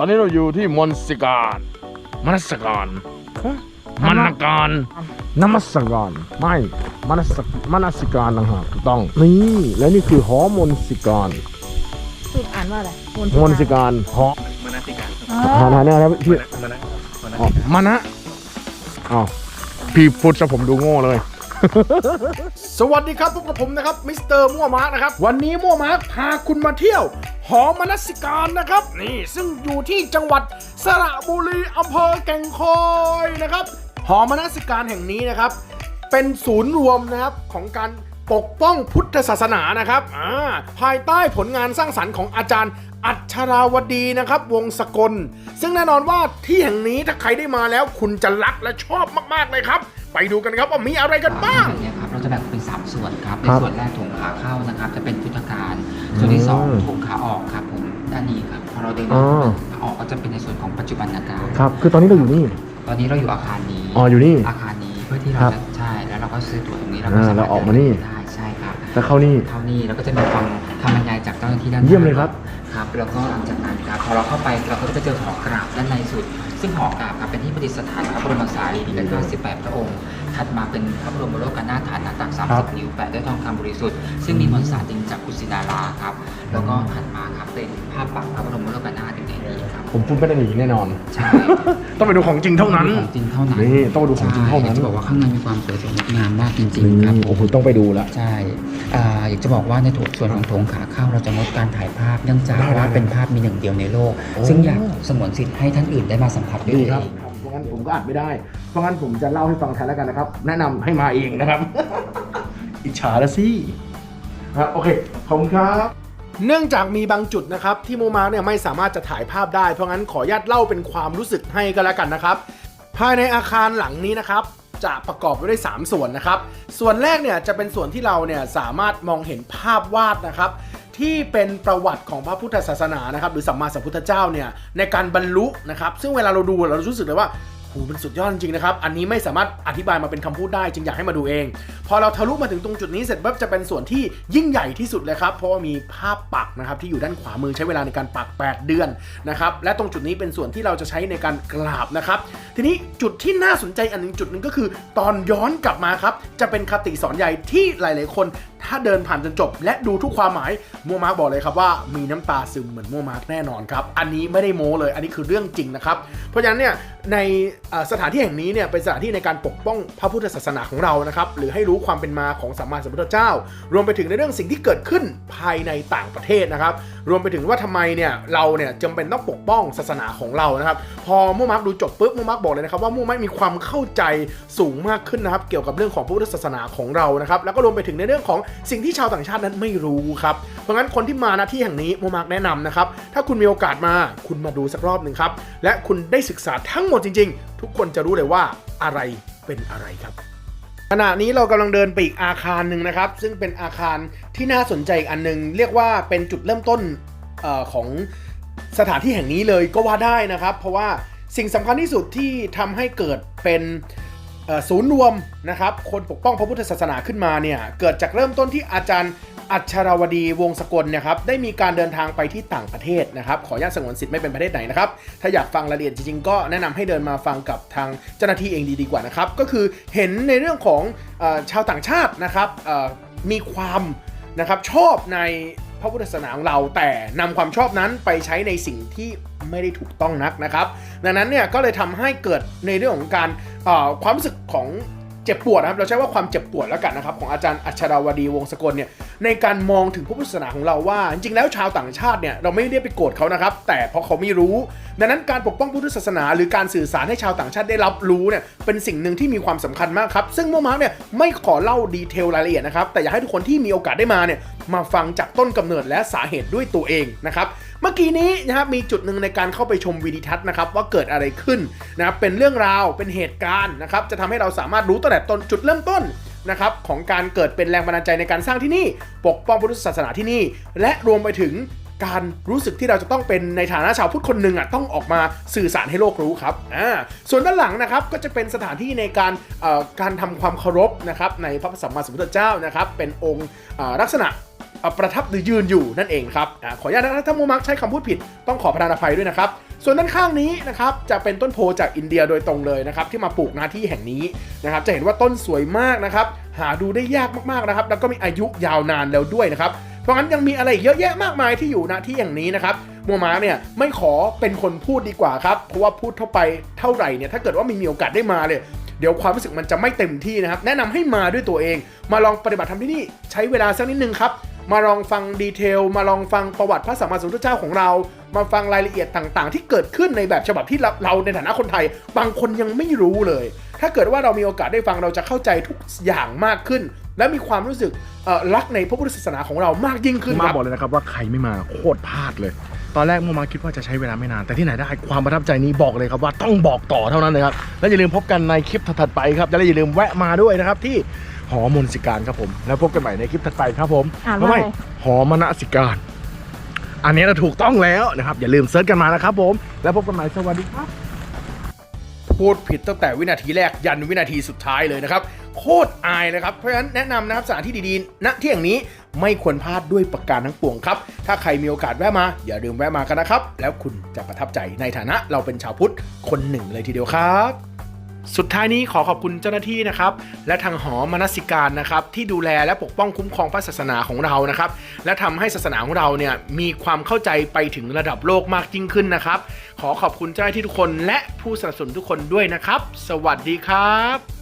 ตอนนี้เราอยู่ที่มนสิการมนัสการมนการนมัสการไม่มนัสมนัสการต่างหากถูกต้องนี่และนี่คือหอมนสิการสุดอ่านว่าอะไรมนสิการหอมนาสิการอ๋อทานทานเนี่ยครับพี่มนะมนะอ๋อมานะอ้าวพี่พูดซะผมดูโง่เลย สวัสดีครับพบกับผมนะครับมิสเตอร์มั่วมาร์กนะครับ วันนี้มั่วมาร์กพาคุณมาเที่ยว หอมนสิการนะครับ นี่ซึ่งอยู่ที่จังหวัดสระบุรีอำเภอแก่งคอยนะครับ หอมนสิการแห่งนี้นะครับ เป็นศูนย์รวมนะครับของการ ปกป้องพุทธศาสนานะครับอ่าภายใต้ผลงานสร้างสรรค์ของอาจารย์อัชราวดีนะครับ วงศกล ซึ่งแน่นอนว่าที่แห่งนี้ถ้าใครได้มาแล้วคุณจะรักและชอบมาก ๆ เลยครับ ไปดูกันครับว่ามีอะไรกันบ้างเนี่ยครับเราจะแบ่งเป็น 3 ส่วนครับในครับส่วนแรกถุงขาเข้านะครับ จะเป็นพุทธการ ส่วนที่สองอืมถุงขาออกครับผมด้านนี้ครับพอเราเดินอ๋อขาออกก็จะเป็นในส่วนของปัจจุบันการครับ คือตอนนี้เราอยู่นี่ ตอนนี้เราอยู่อาคารนี้อ๋ออยู่นี่อาคารนี้เพื่อที่ครัเราบจะใช่แล้วเราก็ซื้อตั๋วตรงนี้เราอ่าก็สามารถเราออกมานี่เดิได้ใช่ครับ แล้วเข้านี่เข้านี่แล้วก็จะมีฟังคำบรรยายจากเจ้าหน้าที่ด้านหน้าเยี่ยมเลยครับ ครับแล้วก็หลังจากนั้นครับพอเราเข้าไปเราก็จะไปเจอหอกราบด้านในสุด ซึ่งหอกราบครับเป็นที่ประดิษฐานพระบรมสารีริกธาตุ18 พระองค์ ถัดมาเป็นพระบรมโลกนาถฐานหน้าตักครับ 30 นิ้วแปะด้วยทองคำบริสุทธิ์ซึ่งมีมวลสารจริงจากกุศินาราครับแล้วก็ถัดมาครับเป็นภาพปักพระบรมโลกนาถอยู่ในนี้ครับผมพูดไม่ได้หนีแน่นอน ใช่ ต้องไปดูของจริงเท่านั้น ของจริงเท่านั้นนี่ต้องไปดูของจริงเท่านั้น ใช่จะบอกว่าข้างในมีความสวยสดงดงามมากจริงนี่ๆครับโอ้โหต้องไปดูแล้วใช่ อ่าอยากจะบอกว่าในส่วนของโถงขาเข้าเราจะงดการถ่ายภาพเนื่องจากได้ว่าได้เป็นภาพมีหนึ่งเดียวในโลกโอ้ซึ่งอยากสมวนสิทธิ์ให้ท่านอื่นได้มาสัมผัสด้วยดีตัวครับเองเพราะงั้นผมก็อัดไม่ได้ เพราะงั้นผมจะเล่าให้ฟังแทนแล้วกันนะครับ แนะนำให้มาเองนะครับ อิจฉาละสิครับโอเค ขอบคุณครับ เนื่องจากมีบางจุดนะครับ ที่โมมาเนี่ยไม่สามารถจะถ่ายภาพได้ เพราะงั้นขออนุญาตเล่าเป็นความรู้สึกให้ก็แล้วกันนะครับ ภายในอาคารหลังนี้นะครับ จะประกอบไปด้วย 3 ส่วนนะครับ ส่วนแรกเนี่ยจะเป็นส่วนที่เราเนี่ยสามารถมองเห็นภาพวาดนะครับที่เป็นประวัติของพระพุทธศาสนานะครับหรือสัมมาสัมพุทธเจ้าเนี่ยในการบรรลุนะครับซึ่งเวลาเราดูเรารู้สึกเลยว่า หมันสุดยอดจริงๆนะครับ อันนี้ไม่สามารถอธิบายมาเป็นคำพูดได้จึงอยากให้มาดูเอง พอเราทะลุมาถึงตรงจุดนี้เสร็จปั๊บจะเป็นส่วนที่ยิ่งใหญ่ที่สุดเลยครับ เพราะว่ามีภาพปักนะครับที่อยู่ด้านขวามือใช้เวลาในการปัก 8 เดือนนะครับ และตรงจุดนี้เป็นส่วนที่เราจะใช้ในการกราบนะครับ ทีนี้จุดที่น่าสนใจอันหนึ่งจุดหนึ่งก็คือ ตอนย้อนกลับมาครับ จะเป็นคติสอนใหญ่ที่หลายๆ คน ถ้าเดินผ่านจนจบ และดูทุกความหมายมัวมาร์กบอกเลยครับว่ามีน้ำตาซึมเหมือนมัวมาร์กแน่นอนครับ อันนี้ไม่ได้โม้เลย อันนี้คือเรื่องจริงนะครับ เพราะฉะนั้นเนี่ย ในสถานที่แห่งนี้เนี่ยเป็นสถานที่ในการปกป้องพระพุทธศาสนาของเรานะครับหรือให้รู้ความเป็นมาของสัมมาสัมพุทธเจ้า รวมไปถึงในเรื่องสิ่งที่เกิดขึ้นภายในต่างประเทศนะครับ รวมไปถึงว่าทำไมเนี่ยเราเนี่ยจำเป็นต้องปกป้องศาสนาของเรานะครับ พอมัวมาร์กดูจบปุ๊บมัวมาร์กบอกเลยนะครับว่ามัวมาร์กมีความเข้าใจสูงมากขึ้นนะครับ เกี่ยวกับเรื่องของพระพุทธศาสนาของเรานะครับแล้วก็รวมไปถึงในเรื่องของสิ่งที่ชาวต่างชาตินั้นไม่รู้ครับเพราะงั้นคนที่มาณที่แห่งนี้มัวมาร์กแนะนำนะครับถ้าคุณมีโอกาสมาคุณมาดูสักรอบหนึ่งครับและคุณได้ศึกษาทั้งหมดจริง ๆ ทุกคนจะรู้เลยว่าอะไรเป็นอะไรครับ ขณะนี้เรากำลังเดินไปอีกอาคารหนึ่งนะครับ ซึ่งเป็นอาคารที่น่าสนใจอีกอันหนึ่งเรียกว่าเป็นจุดเริ่มต้นออของสถานที่แห่งนี้เลยก็ว่าได้นะครับ เพราะว่าสิ่งสำคัญที่สุดที่ทำให้เกิดเป็นศูนย์รวมนะครับ คนปกป้องพระพุทธศาสนาขึ้นมาเนี่ย เกิดจากเริ่มต้นที่อาจารย์ อัชราวดีวงศกลเนะครับได้มีการเดินทางไปที่ต่างประเทศนะครับขออนุญาตสงวนสิทธิ์ไม่เป็นประเทศไหนนะครับถ้าอยากฟังรายละเอียดจริงๆก็แนะนำให้เดินมาฟังกับทางเจ้าหน้าที่เองดีดีกว่านะครับก็คือเห็นในเรื่องของอชาวต่างชาตินะครับมีความนะครับชอบในพระพุทธศาสนาของเราแต่นำความชอบนั้นไปใช้ในสิ่งที่ไม่ได้ถูกต้องนักนะครับ ดังนั้นเนี่ยก็เลยทำให้เกิดในเรื่องของการความรู้สึกของ เจ็บปวดนะครับ เราใช้ว่าความเจ็บปวดแล้วกันนะครับ ของอาจารย์อัชราวดีวงศ์สกลเนี่ยในการมองถึงพุทธศาสนาของเราว่า จริงๆแล้วชาวต่างชาติเนี่ยเราไม่ได้ไปโกรธเขานะครับ แต่เพราะเขาไม่รู้ ดังนั้นการปกป้องพุทธศาสนา หรือการสื่อสารให้ชาวต่างชาติได้รับรู้เนี่ยเป็นสิ่งหนึ่งที่มีความสำคัญมากครับซึ่งโมมาร์กเนี่ยไม่ขอเล่าดีเทลรายละเอียดนะครับแต่อยากให้ทุกคนที่มีโอกาสได้มาเนี่ย มาฟังจากต้นกำเนิดและสาเหตุด้วยตัวเองนะครับเมื่อกี้นี้นะครับมีจุดหนึ่งในการเข้าไปชมวิดีทัศน์นะครับว่าเกิดอะไรขึ้นนะครับเป็นเรื่องราวเป็นเหตุการณ์นะครับจะทำให้เราสามารถรู้ตั้งแต่ต้นจุดเริ่มต้นนะครับของการเกิดเป็นแรงบันดาลใจในการสร้างที่นี่ ปกป้องพุทธศาสนาที่นี่ และรวมไปถึงการรู้สึกที่เราจะต้องเป็นในฐานะชาวพุทธคนหนึ่งอะต้องออกมาสื่อสารให้โลกรู้ครับอ่าส่วนด้านหลังนะครับก็จะเป็นสถานที่ในการเอ่อการทำความเคารพนะครับในพระสัมมาสัมพุทธเจ้านะครับเป็นองค์อ่าลักษณะ ประทับหรือยืนอยู่นั่นเองครับขออนุญาตนะครับถ้าโมมักใช้คำพูดผิดต้องขอประทานอภัยด้วยนะครับส่วนด้านข้างนี้นะครับจะเป็นต้นโพจากอินเดียโดยตรงเลยนะครับที่มาปลูกหน้าที่แห่งนี้นะครับจะเห็นว่าต้นสวยมากนะครับหาดูได้ยากมากๆนะครับแล้วก็มีอายุยาวนานแล้วด้วยนะครับเพราะงั้นยังมีอะไรเยอะแยะมากมายที่อยู่ณที่แห่งนี้นะครับมัวมาเนี่ยไม่ขอเป็นคนพูดดีกว่าครับเพราะว่าพูดเท่าไปเท่าไหร่เนี่ยถ้าเกิดว่ามีมีโอกาสได้มาเลยเดี๋ยวความรู้สึกมันจะไม่เต็มที่นะครับ แนะนำให้มาด้วยตัวเอง มาลองปฏิบัติธรรมที่นี่ใช้เวลาสักนิดนึงครับ มาลองฟังดีเทล มาลองฟังประวัติพระสัมมาสัมพุทธเจ้าของเรา มาฟังรายละเอียดต่างๆ ที่เกิดขึ้นในแบบฉบับที่เราเราในฐานะคนไทย บางคนยังไม่รู้เลย ถ้าเกิดว่าเรามีโอกาสได้ฟังเราจะเข้าใจทุกอย่างมากขึ้น และมีความรู้สึกรักในพระพุทธศาสนาของเรามากยิ่งขึ้นมาครับบอกเลยนะครับว่าใครไม่มาโคตรพลาดเลยตอนแรกโมมาคิดว่าจะใช้เวลาไม่นาน แต่ที่ไหนได้ความประทับใจนี้บอกเลยครับว่าต้องบอกต่อเท่านั้นเลยครับ และอย่าลืมพบกันในคลิปถัดๆไปครับและอย่าลืมแวะมาด้วยนะครับที่ หอมนสิการครับผม แล้วพบกันใหม่ในคลิปถัดไปครับผมอ่านว่าอะไร ไม่หอมนสิการ อันนี้เราถูกต้องแล้วนะครับ อย่าลืมเซิร์ชกันมานะครับผม แล้วพบกันใหม่สวัสดีครับ พูดผิดตั้งแต่วินาทีแรกยันวินาทีสุดท้ายเลยนะครับ โคตรอายนะครับ เพราะฉะนั้นแนะนำนะครับสถานที่ดีๆณที่แห่งนี้ไม่ควรพลาดด้วยประการทั้งปวงครับ ถ้าใครมีโอกาสแวะมา อย่าลืมแวะมากันนะครับ แล้วคุณจะประทับใจในฐานะเราเป็นชาวพุทธคนหนึ่งเลยทีเดียวครับ สุดท้ายนี้ขอขอบคุณเจ้าหน้าที่นะครับ และทางหอมนสิการนะครับ ที่ดูแลและปกป้องคุ้มครองพระศาสนาของเรานะครับ และทำให้ศาสนาของเราเนี่ยมีความเข้าใจไปถึงระดับโลกมากยิ่งขึ้นนะครับ ขอขอบคุณเจ้าหน้าที่ทุกคน และผู้สนับสนุนทุกคนด้วยนะครับ สวัสดีครับ